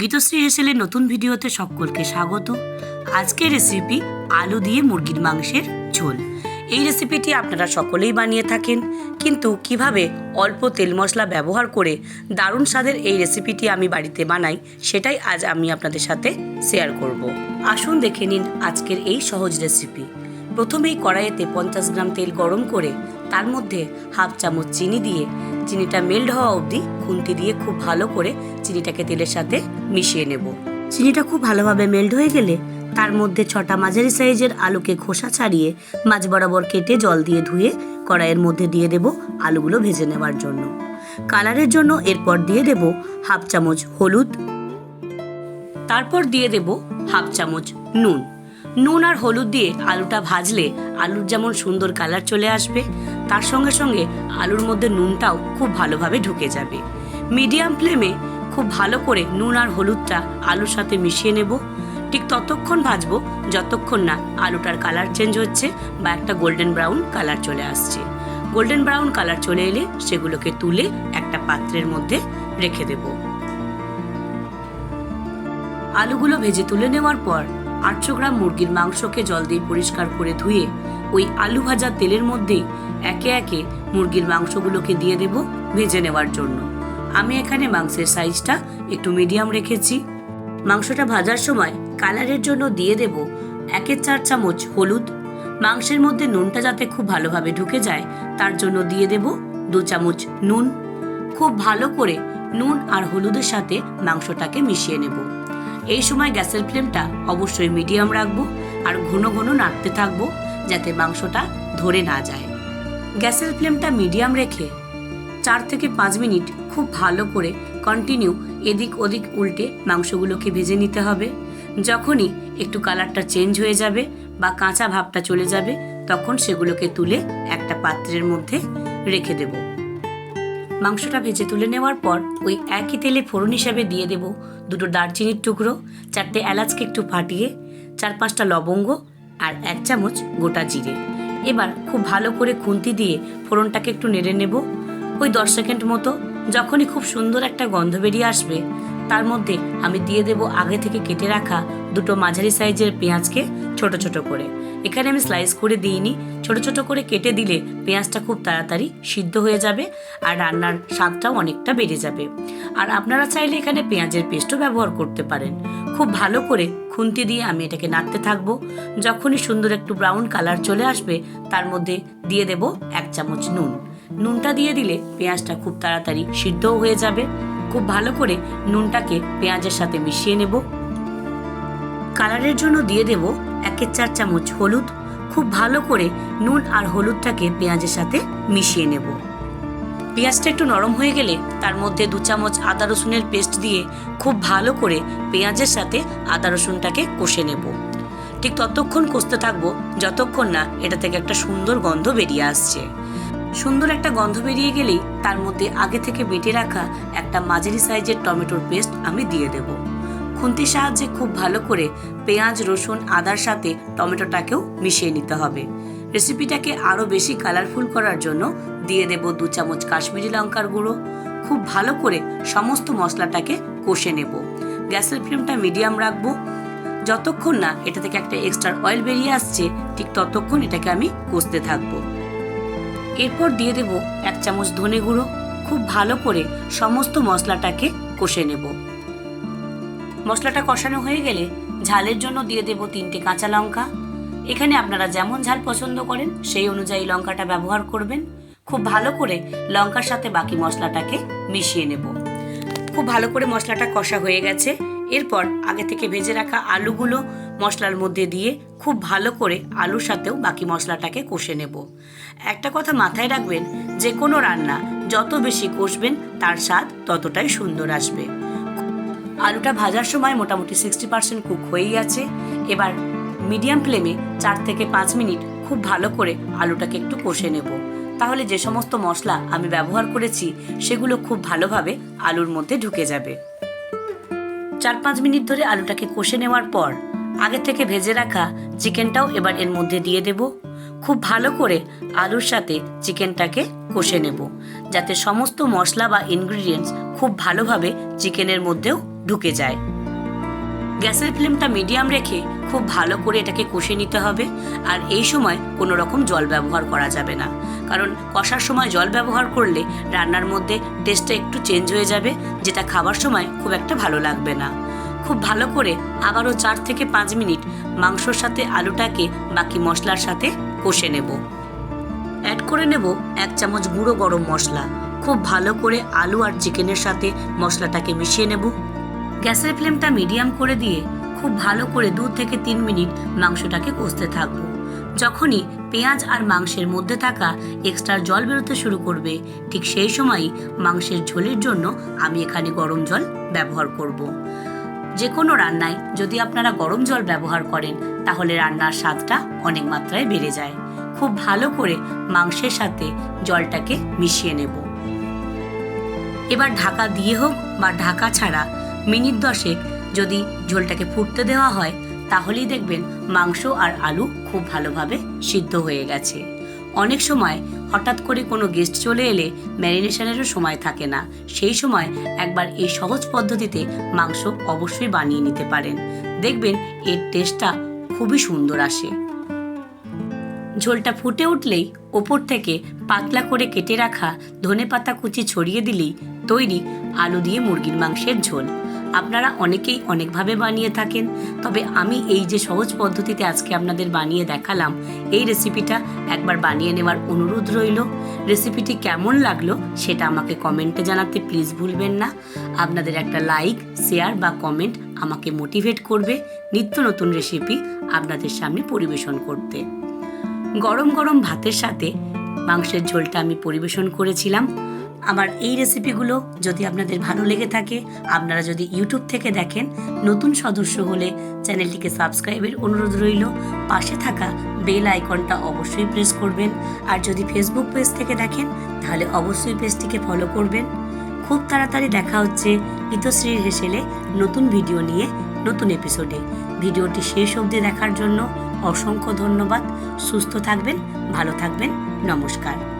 গীতশ্রী হেসেলের নতুন ভিডিওতে সকলকে স্বাগত। আজকের রেসিপি আলু দিয়ে মুরগির মাংসের ঝোল। এই রেসিপিটি আপনারা সকলেই বানিয়ে থাকেন, কিন্তু কীভাবে অল্প তেল মশলা ব্যবহার করে দারুণ স্বাদের এই রেসিপিটি আমি বাড়িতে বানাই, সেটাই আজ আমি আপনাদের সাথে শেয়ার করব। আসুন দেখে নিন আজকের এই সহজ রেসিপি প্রথমেই কড়াইয়েতে পঞ্চাশ গ্রাম তেল গরম করে তার মধ্যে হাফ চামচ চিনি দিয়ে চিনিটা মেল্ট হওয়া অবধি খুন্তি দিয়ে খুব ভালো করে চিনিটাকে তেলের সাথে মিশিয়ে নেব। চিনিটা খুব ভালোভাবে মেল্ট হয়ে গেলে তার মধ্যে ছটা মাঝারি সাইজের আলুকে খোসা ছাড়িয়ে মাঝ বরাবর কেটে জল দিয়ে ধুয়ে কড়াইয়ের মধ্যে দিয়ে দেব আলুগুলো ভেজে নেওয়ার জন্য। কালারের জন্য এরপর দিয়ে দেব হাফ চামচ হলুদ। তারপর দিয়ে দেব হাফ চামচ নুন। নুন আর হলুদ দিয়ে আলুটা ভাজলে আলুর যেমন সুন্দর কালার চলে আসবে তার সঙ্গে সঙ্গে আলুর মধ্যে নুনটাও খুব ভালোভাবে ঢুকে যাবে। মিডিয়াম ফ্লেমে খুব ভালো করে নুন আর হলুদটা আলুর সাথে মিশিয়ে নেব। ঠিক ততক্ষণ ভাজবো যতক্ষণ না আলুটার কালার চেঞ্জ হচ্ছে বা একটা গোল্ডেন ব্রাউন কালার চলে আসছে। গোল্ডেন ব্রাউন কালার চলে এলে সেগুলোকে তুলে একটা পাত্রের মধ্যে রেখে দেবো। আলুগুলো ভেজে তুলে নেওয়ার পর আটশো গ্রাম মুরগির মাংসকে জল দিয়ে পরিষ্কার করে ধুয়ে ওই আলু ভাজা তেলের মধ্যেই একে একে মুরগির মাংসগুলোকে দিয়ে দেব ভেজে নেওয়ার জন্য। আমি এখানে মাংসের সাইজটা একটু মিডিয়াম রেখেছি। মাংসটা ভাজার সময় কালারের জন্য দিয়ে দেব একের চার চামচ হলুদ। মাংসের মধ্যে নুনটা যাতে খুব ভালোভাবে ঢুকে যায়, তার জন্য দিয়ে দেব দু চামচ নুন। খুব ভালো করে নুন আর হলুদের সাথে মাংসটাকে মিশিয়ে নেব। এই সময় গ্যাসের ফ্লেমটা অবশ্যই মিডিয়াম রাখব আর ঘন ঘন নাড়তে থাকব যাতে মাংসটা ধরে না যায়। গ্যাসের ফ্লেমটা মিডিয়াম রেখে চার থেকে পাঁচ মিনিট খুব ভালো করে কন্টিনিউ এদিক ওদিক উল্টে মাংসগুলোকে ভেজে নিতে হবে। যখনই একটু কালারটা চেঞ্জ হয়ে যাবে বা কাঁচা ভাবটা চলে যাবে, তখন সেগুলোকে তুলে একটা পাত্রের মধ্যে রেখে দেবো। মাংসটা ভেজে তুলে নেওয়ার পর ওই একই তেলে ফোড়ন হিসাবে দিয়ে দেব দুটো দারচিনির টুকরো, চারটে এলাচকে একটু ফাটিয়ে, চার পাঁচটা লবঙ্গ আর এক চামচ গোটা জিরে। এবার খুব ভালো করে খুন্তি দিয়ে ফোড়নটাকে একটু নেড়ে নেব। ওই দশ সেকেন্ড মতো, যখনই খুব সুন্দর একটা গন্ধ বেরিয়ে আসবে, তার মধ্যে আমি দিয়ে দেব আগে থেকে কেটে রাখা দুটো মাঝারি সাইজের পেঁয়াজকে ছোট ছোট করে। এখানে আমি স্লাইস করে দিইনি। ছোট ছোট করে কেটে দিলে পেঁয়াজটা খুব তাড়াতাড়ি সিদ্ধ হয়ে যাবে আর রান্নার স্বাদটাও অনেকটা বেড়ে যাবে। আর আপনারা চাইলে এখানে পেঁয়াজের পেস্টও ব্যবহার করতে পারেন। খুব ভালো করে খুন্তি দিয়ে আমি এটাকে নাড়তে থাকব। যখনই সুন্দর একটু ব্রাউন কালার চলে আসবে, তার মধ্যে দিয়ে দেব এক চামচ নুন। নুনটা দিয়ে দিলে পেঁয়াজটা খুব তাড়াতাড়ি সিদ্ধও হয়ে যাবে। খুব ভালো করে নুনটাকে পেঁয়াজের সাথে মিশিয়ে নেব। কালারের জন্য দিয়ে দেব একের চার চামচ হলুদ। খুব ভালো করে নুন আর হলুদটাকে পেঁয়াজের সাথে মিশিয়ে নেব। পেঁয়াজটা একটু নরম হয়ে গেলে তার মধ্যে দু চামচ আদা রসুনের পেস্ট দিয়ে খুব ভালো করে পেঁয়াজের সাথে আদা রসুনটাকে কষে নেব। ঠিক ততক্ষণ কষতে থাকব, যতক্ষণ না এটা থেকে একটা সুন্দর গন্ধ বেরিয়ে আসছে। সুন্দর একটা গন্ধ বেরিয়ে গেলেই তার মধ্যে আগে থেকে বেটে রাখা একটা মাঝারি সাইজের টমেটোর পেস্ট আমি দিয়ে দেব। খুন্তির সাহায্যে খুব ভালো করে পেঁয়াজ, রসুন, আদার সাথে টমেটোটাকেও মিশিয়ে নিতে হবে। রেসিপিটাকে আরও বেশি কালারফুল করার জন্য দিয়ে দেব দু চামচ কাশ্মীরি লঙ্কার গুঁড়ো। খুব ভালো করে সমস্ত মশলাটাকে কষে নেব। গ্যাসের ফ্লেমটা মিডিয়াম রাখব। যতক্ষণ না এটা থেকে একটা এক্সট্রা অয়েল বেরিয়ে আসছে, ঠিক ততক্ষণ এটাকে আমি কষতে থাকব। এরপর দিয়ে দেব এক চামচ ধনে গুঁড়ো। খুব ভালো করে সমস্ত মশলাটাকে কষে নেব। মশলাটা কষানো হয়ে গেলে ঝালের জন্য দিয়ে দেব তিনটে কাঁচা লঙ্কা। এখানে আপনারা যেমন ঝাল পছন্দ করেন, সেই অনুযায়ী লঙ্কাটা ব্যবহার করবেন। খুব ভালো করে লঙ্কার সাথে বাকি মশলাটাকে মিশিয়ে নেব। খুব ভালো করে মশলাটা কষা হয়ে গেছে। এরপর আগে থেকে ভেজে রাখা আলুগুলো মশলার মধ্যে দিয়ে খুব ভালো করে আলুর সাথেও বাকি মশলাটাকে কষে নেব। একটা কথা মাথায় রাখবেন, যে কোনো রান্না যত বেশি কষবেন, তার স্বাদ ততটাই সুন্দর আসবে। আলুটা ভাজার সময় মোটামুটি সিক্সটি পার্সেন্ট কুক হয়েই আছে। এবার মিডিয়াম ফ্লেমে চার থেকে পাঁচ মিনিট খুব ভালো করে আলুটাকে একটু কষে নেব। তাহলে যে সমস্ত মশলা আমি ব্যবহার করেছি, সেগুলো খুব ভালোভাবে আলুর মধ্যে ঢুকে যাবে। চার পাঁচ মিনিট ধরে আলুটাকে কষে নেওয়ার পর আগে থেকে ভেজে রাখা চিকেনটাও এবার এর মধ্যে দিয়ে দেব। খুব ভালো করে আলুর সাথে চিকেনটাকে কষে নেব। যাতে সমস্ত মশলা বা ইনগ্রিডিয়েন্টস খুব ভালোভাবে চিকেনের মধ্যেও ঢুকে যায়। গ্যাসের ফ্লেমটা মিডিয়াম রেখে খুব ভালো করে এটাকে কষে নিতে হবে আর এই সময় কোনো রকম জল ব্যবহার করা যাবে না। কারণ কষার সময় জল ব্যবহার করলে রান্নার মধ্যে টেস্টটা একটু চেঞ্জ হয়ে যাবে, যেটা খাবার সময় খুব একটা ভালো লাগবে না। খুব ভালো করে আবারও চার থেকে পাঁচ মিনিট মাংসর সাথে আলুটাকে বাকি মশলার সাথে কষে নেব। করে নেব এক চামচ গুঁড়ো গরম মশলা। খুব ভালো করে আলু আর চিকেনের সাথে মশলাটাকে মিশিয়ে নেব। গ্যাসের ফ্লেমটা মিডিয়াম করে দিয়ে খুব ভালো করে দু থেকে তিন মিনিট মাংসটাকে কষতে থাকব। যখনই পেঁয়াজ আর মাংসের মধ্যে থাকা এক্সট্রা জল বেরোতে শুরু করবে, ঠিক সেই সময়ই মাংসের ঝোলের জন্য আমি এখানে গরম জল ব্যবহার করব। যে কোনো রান্নায় যদি আপনারা গরম জল ব্যবহার করেন, তাহলে রান্নার স্বাদটা অনেক মাত্রায় বেড়ে যায়। খুব ভালো করে মাংসের সাথে জলটাকে মিশিয়ে নেব। এবার ঢাকা দিয়ে হোক বা ঢাকা ছাড়া মিনিট দশেক যদি ঝোলটাকে ফুটতে দেওয়া হয়, তাহলেই দেখবেন মাংস আর আলু খুব ভালোভাবে সিদ্ধ হয়ে গেছে। অনেক সময় হঠাৎ করে কোনো গেস্ট চলে এলে ম্যারিনেশনেরও সময় থাকে না। সেই সময় একবার এই সহজ পদ্ধতিতে মাংস অবশ্যই বানিয়ে নিতে পারেন। দেখবেন এর টেস্টটা খুবই সুন্দর আসে। ঝোলটা ফুটে উঠলেই ওপর থেকে পাতলা করে কেটে রাখা ধনেপাতা কুচি ছড়িয়ে দিলেই তৈরি আলু দিয়ে মুরগির মাংসের ঝোল। আপনারা অনেকেই অনেকভাবে বানিয়ে থাকেন, তবে আমি এই যে সহজ পদ্ধতিতে আজকে আপনাদের বানিয়ে দেখালাম, এই রেসিপিটা একবার বানিয়ে নেওয়ার অনুরোধ রইল। রেসিপিটি কেমন লাগল সেটা আমাকে কমেন্টে জানাতে প্লিজ ভুলবেন না। আপনাদের একটা লাইক শেয়ার বা কমেন্ট আমাকে মোটিভেট করবে নিত্য নতুন রেসিপি আপনাদের সামনে পরিবেশন করতে। গরম গরম ভাতের সাথে মাংসের ঝোলটা আমি পরিবেশন করেছিলাম। আমার এই রেসিপিগুলো যদি আপনাদের ভালো লেগে থাকে, আপনারা যদি ইউটিউব থেকে দেখেন, নতুন সদস্য হলে চ্যানেলটিকে সাবস্ক্রাইবের অনুরোধ রইল। পাশে থাকা বেল আইকনটা অবশ্যই প্রেস করবেন। আর যদি ফেসবুক পেজ থেকে দেখেন, তাহলে অবশ্যই পেজটিকে ফলো করবেন। খুব তাড়াতাড়ি দেখা হচ্ছে ইতশ্রীর হেসেলে নতুন ভিডিও নিয়ে নতুন এপিসোডে ভিডিওটি শেষ অবধি দেখার জন্য অসংখ্য ধন্যবাদ। সুস্থ থাকবেন ভালো থাকবেন। নমস্কার।